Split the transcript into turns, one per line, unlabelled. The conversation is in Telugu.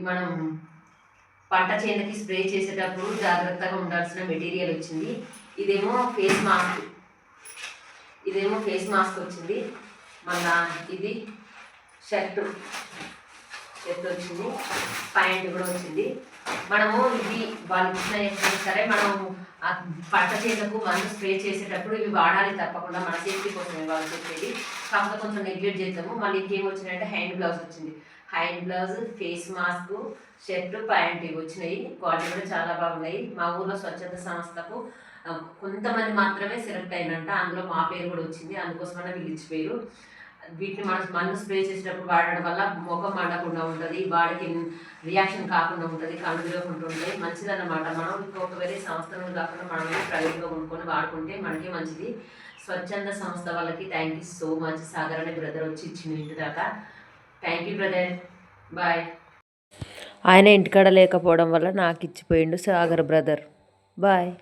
మనం పంట చేనుకి స్ప్రే చేసేటప్పుడు జాగ్రత్తగా ఉండాల్సిన మెటీరియల్ వచ్చింది. ఇదేమో ఫేస్ మాస్క్. ఇదేమో ఫేస్ మాస్క్ వచ్చింది. మళ్ళా ఇది షర్ట్. షర్ట్ వచ్చింది. ప్యాంట్ కూడా వచ్చింది. మనము ఇవి వాళ్ళు ఇచ్చిన సరే మనం ఆ పంట చేనుకు మందు స్ప్రే చేసేటప్పుడు ఇవి వాడాలి తప్పకుండా. మన సేఫ్టీ కోసమే వాళ్ళు చెప్పేది. కాకపోతే కొంచెం నెగ్లెక్ట్ చేద్దాము. మళ్ళీ ఇంకేం వచ్చినాయంటే హ్యాండ్ గ్లౌస్ వచ్చింది. Hand gloves face mask shirt pant ఇవి వచ్చినాయి. క్వాలిటీ కూడా చాలా బాగున్నాయి. మా ఊర్లో స్వచ్ఛత సంస్థకు కొంతమంది మాత్రమే సెలెక్ట్ అయినంట. అందులో మా పేరు కూడా వచ్చింది. అందుకోసమనే వీళ్ళు ఇచ్చిపోయారు వీటిని మనం మందు స్ప్రే చేసేటప్పుడు వాడడం వల్ల ముఖం మండకుండా ఉంటుంది. బాడీకి రియాక్షన్ కాకుండా ఉంటుంది. కళ్ళు తిరగకుండా ఉంటాయి మంచిదన్నమాట. మనం ఇంకొక వేరే సంస్థలు కాకుండా మనమే ప్రైవేట్గా కొనుక్కొని వాడుకుంటే మనకి మంచిది. స్వచ్ఛంద సంస్థ వాళ్ళకి thank you so much. Sagar అనే బ్రదర్ వచ్చి ఇచ్చింది ఇంటి దాకా. థ్యాంక్ యూ బ్రదర్ బాయ్
ఆయన ఇంటికాడ లేకపోవడం వల్ల నాకు ఇచ్చిపోయిండు సాగర్ బ్రదర్. బాయ్